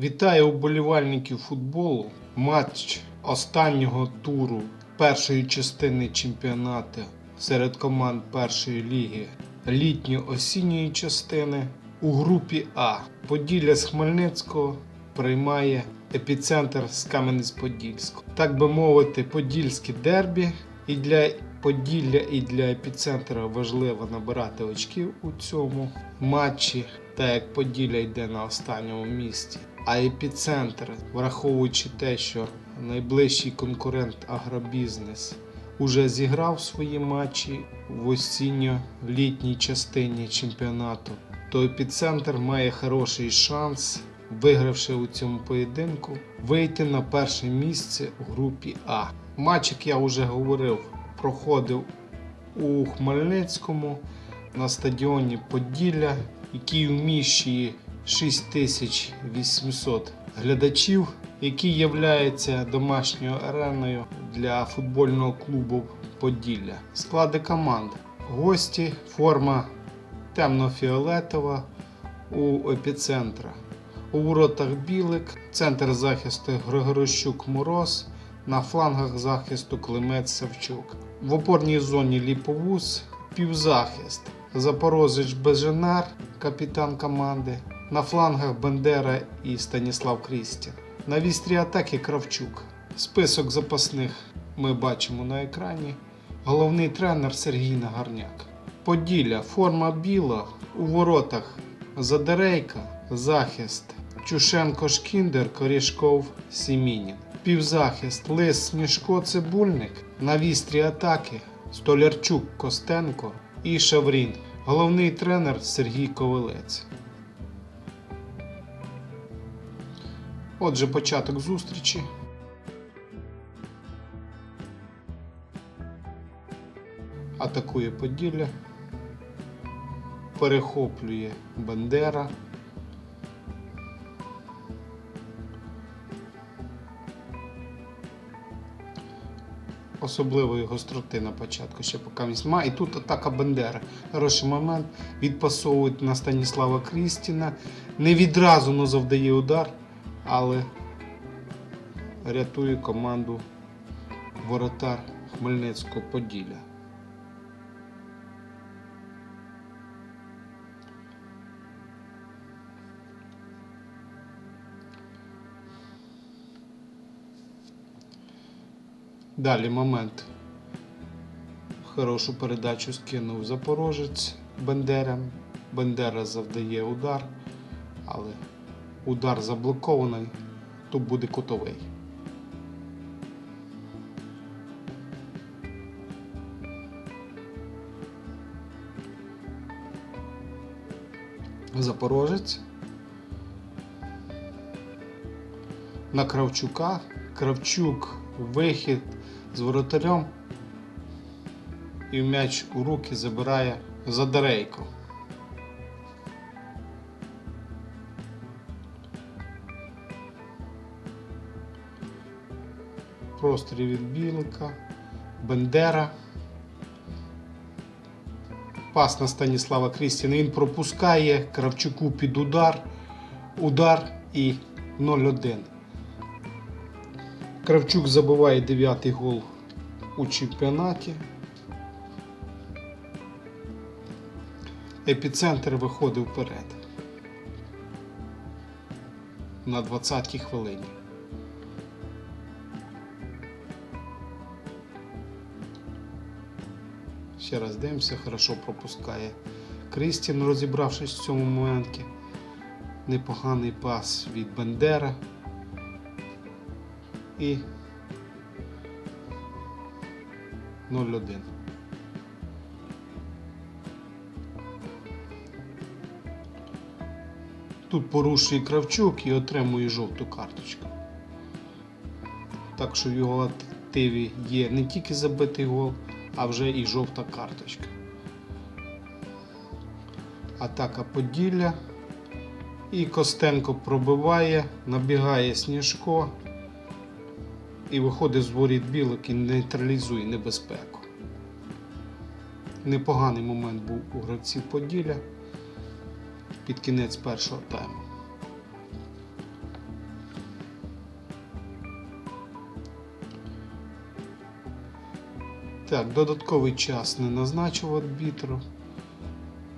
Вітаю уболівальників футболу. Матч останнього туру першої частини чемпіонату серед команд першої ліги літньо-осінньої частини у групі А. Поділля з Хмельницького приймає епіцентр з Кам'янець-Подільського. Так би мовити, подільське дербі. І для Поділля і для епіцентра важливо набирати очків у цьому матчі, так як Поділля йде на останньому місці. А епіцентр, враховуючи те, що найближчий конкурент Агробізнес уже зіграв свої матчі в осінньо-літній частині чемпіонату, то епіцентр має хороший шанс, вигравши у цьому поєдинку, вийти на перше місце у групі А. Матч, як я вже говорив, проходив у Хмельницькому на стадіоні Поділля, який вміщує 6800 глядачів, який є домашньою ареною для футбольного клубу Поділля. Склади команд. Гості, форма темно-фіолетова у епіцентра. У воротах Білик, центр захисту Григорощук Мороз, на флангах захисту Климець Савчук. В опорній зоні Ліповус, півзахист. Запорозич Беженар, капітан команди. На флангах Бендера і Станіслав Крістін. На вістрі атаки Кравчук. Список запасних ми бачимо на екрані. Головний тренер Сергій Нагарняк. Поділля, форма біла, у воротах Задерейка, захист. Чушенко Шкіндер, Корішков, Сімінін. Півзахист Лис Смішко Цибульник. На вістрі атаки Столярчук Костенко і Шаврін. Головний тренер Сергій Ковалець. Отже, початок зустрічі. Атакує Поділля. Перехоплює Бендера. Особливої гостроти на початку ще поки місма. І тут атака Бендера. Хороший момент. Відпасовують на Станіслава Крістіна. Не відразу но завдає удар, але рятує команду воротар Хмельницького Поділля. Далі момент. Хорошу передачу скинув Запорожець Бендера. Бендера завдає удар, але удар заблокований, тут буде кутовий. Запорожець. На Кравчука. Кравчук вихід з воротарем. І м'яч у руки забирає Задарейко. Прострій від Білика, Бендера. Пас на Станіслава Крістіна. Він пропускає Кравчуку під удар. Удар і 0-1. Кравчук забиває дев'ятий гол у чемпіонаті. Епіцентр виходив вперед. На 20-й хвилині. Ще раз дивимося, хорошо пропускає. Крістін, розібравшись в цьому моменті. Непоганий пас від Бендера. І 0-1. Тут порушує Кравчук і отримує жовту карточку. Так що в його активі є не тільки забитий гол, а вже і жовта карточка. Атака Поділля. І Костенко пробиває, набігає Сніжко і виходить з воріт білок і нейтралізує небезпеку. Непоганий момент був у гравців Поділля під кінець першого тайму. Так, додатковий час не назначив арбітру.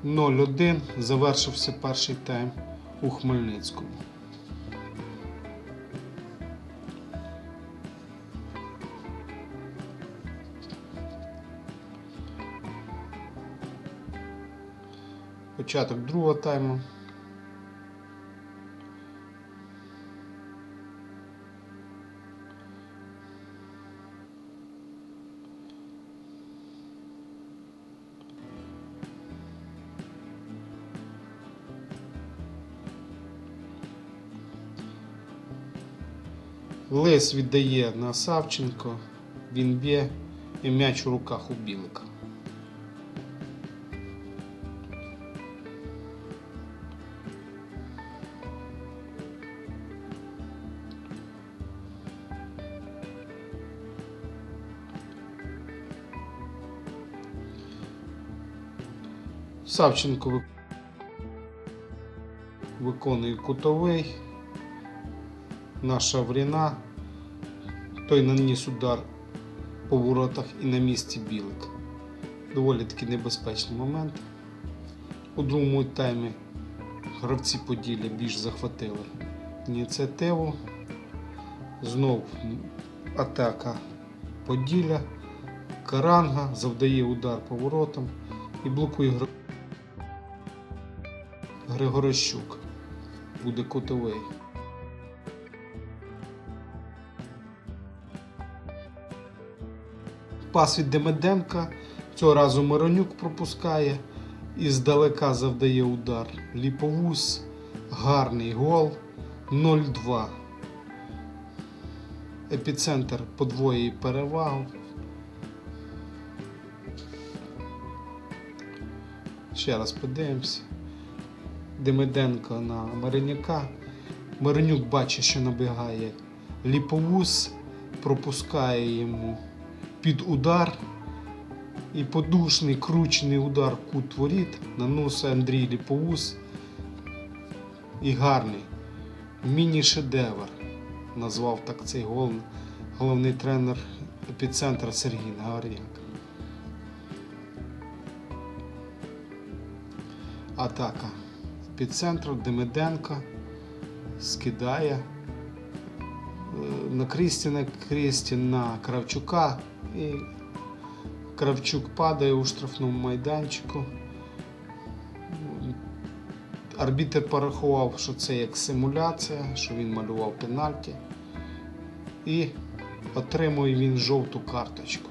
0-1 завершився перший тайм у Хмельницькому. Початок другого тайму. Лис віддає на Савченко, він б'є і м'яч у руках у Білика. Савченко виконує кутовий. Наша Вріна. Той наніс удар по воротах і на місці білик. Доволі таки небезпечний момент. У другому таймі гравці Поділля більш захватили ініціативу. Знов атака Поділля. Каранга завдає удар по воротам і блокує Гри- Григорощук. Буде кутовий. Пас від Демеденка. Цього разу Миронюк пропускає і здалека завдає удар. Ліповус. Гарний гол. 0-2. Епіцентр подвоює перевагу. Ще раз подивимося. Демиденко на Мариняка. Маринюк бачить, що набігає ліповус, пропускає йому під удар. І подушний кручений удар кут воріт наносить Андрій Ліповус. І гарний. Міні-шедевр. Назвав так цей гол головний тренер епіцентра Сергій Нагорняк. Атака. Під центром Демиденко скидає е, на Крістіна, Крістін на Кравчука. І Кравчук падає у штрафному майданчику. Арбітер порахував, що це як симуляція, що він малював пенальті. І отримує він жовту карточку.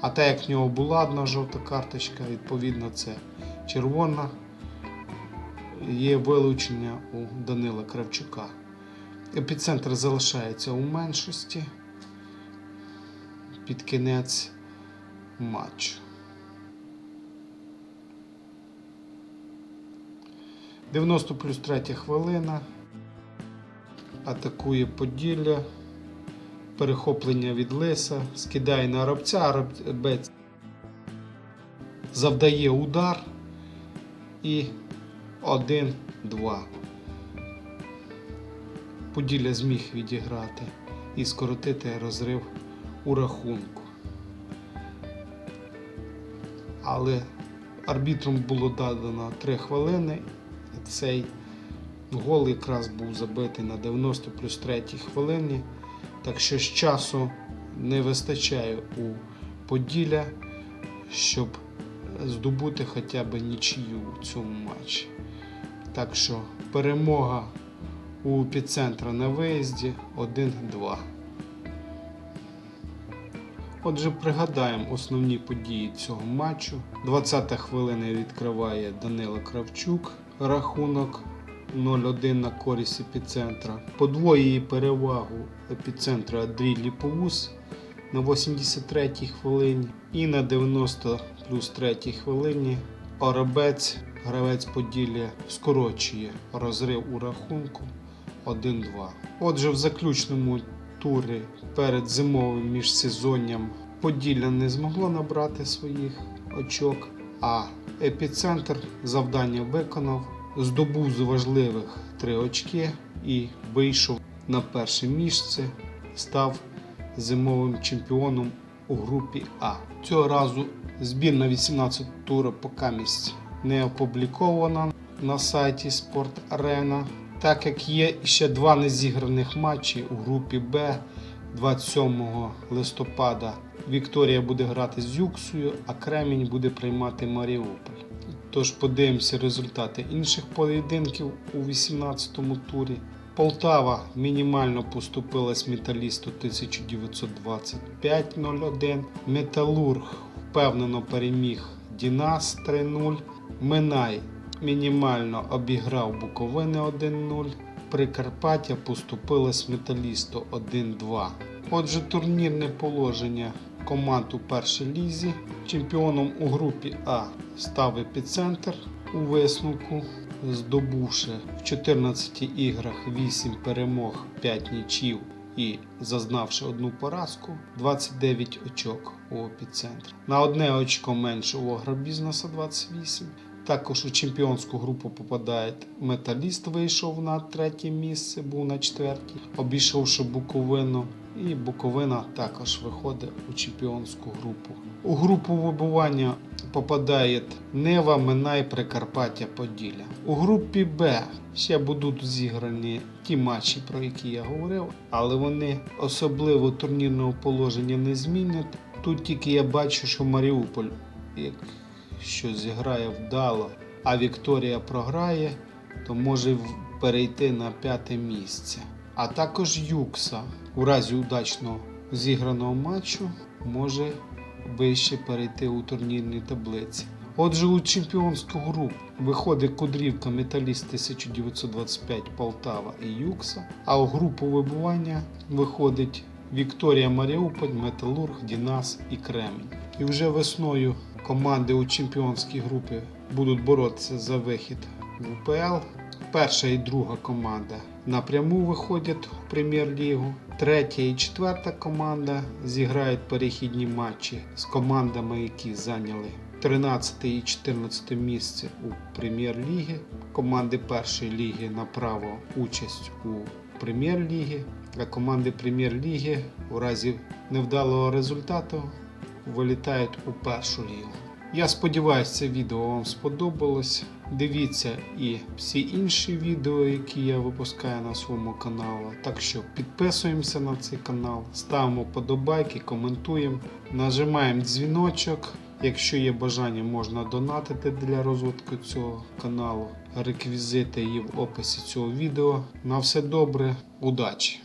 А так як в нього була одна жовта карточка, відповідно це червона є вилучення у Данила Кравчука. Епіцентр залишається у меншості під кінець матчу. 90 плюс 3 хвилина. Атакує Поділля. Перехоплення від Лиса. Скидає на Рабця. Арабець завдає удар. І 1-2. Поділля зміг відіграти і скоротити розрив у рахунку. Але арбітром було дадано 3 хвилини. І цей гол якраз був забитий на 90 плюс 3 хвилині. Так що з часу не вистачає у Поділля, щоб здобути хоча б нічию у цьому матчі. Так що перемога у епіцентра на виїзді 1-2. Отже, пригадаємо основні події цього матчу. 20-та хвилина відкриває Данило Кравчук. Рахунок 0-1 на користь епіцентра. Подвоює перевагу епіцентра Андрій Ліповус на 83-й хвилині. І на 90 плюс 3 хвилині Оробець, гравець Поділля, скорочує розрив у рахунку 1-2. Отже, в заключному турі перед зимовим міжсезонням Поділля не змогло набрати своїх очок, а епіцентр завдання виконав, здобув з важливих три очки і вийшов на перше місце, став зимовим чемпіоном у групі А. Цього разу збір на 18 туру поки місць не опублікована на сайті Спорт Арена, так як є ще два незіграних матчі у групі Б 27 листопада. Вікторія буде грати з Юксою, а Кремінь буде приймати Маріуполь. Тож подивимося результати інших поєдинків у 18-му турі. Полтава мінімально поступилась металісту 1925-01. Металург впевнено переміг Дінас 3-0. Минай мінімально обіграв Буковини 1-0. Прикарпаття поступилась металісту 1-2. Отже, турнірне положення команд у першій лізі. Чемпіоном у групі А став епіцентр у висновку, здобувши в 14 іграх 8 перемог, 5 нічів і зазнавши одну поразку, 29 очок у епіцентрі. На одне очко менше у агробізнеса 28. Також у чемпіонську групу попадає металіст, вийшов на третє місце, був на четвертій, обійшовши Буковину. І Буковина також виходить у чемпіонську групу. У групу вибування попадає Нева, Минай, Прикарпаття, Поділля. У групі Б ще будуть зіграні ті матчі, про які я говорив, але вони особливо турнірного положення не змінять. Тут тільки я бачу, що Маріуполь, якщо зіграє вдало, а Вікторія програє, то може перейти на п'яте місце. А також Юкса у разі удачно зіграного матчу може вище перейти у турнірній таблиці. Отже, у чемпіонську групу виходить Кудрівка, Металіст 1925 Полтава і Юкса. А у групу вибування виходить Вікторія Маріуполь, Металург, Дінас і Кремінь. І вже весною команди у чемпіонській групі будуть боротися за вихід в УПЛ. Перша і друга команда напряму виходять у прем'єр-лігу. Третя і четверта команда зіграють перехідні матчі з командами, які зайняли 13 і 14 місце у прем'єр-лігі. Команди першої ліги на право участь у прем'єр-лігі, а команди прем'єр-ліги у разі невдалого результату вилітають у першу лігу. Я сподіваюся, це відео вам сподобалось. Дивіться і всі інші відео, які я випускаю на своєму каналі. Так що підписуємося на цей канал, ставимо подобайки, коментуємо, нажимаємо дзвіночок. Якщо є бажання, можна донатити для розвитку цього каналу. Реквізити є в описі цього відео. На все добре, удачі!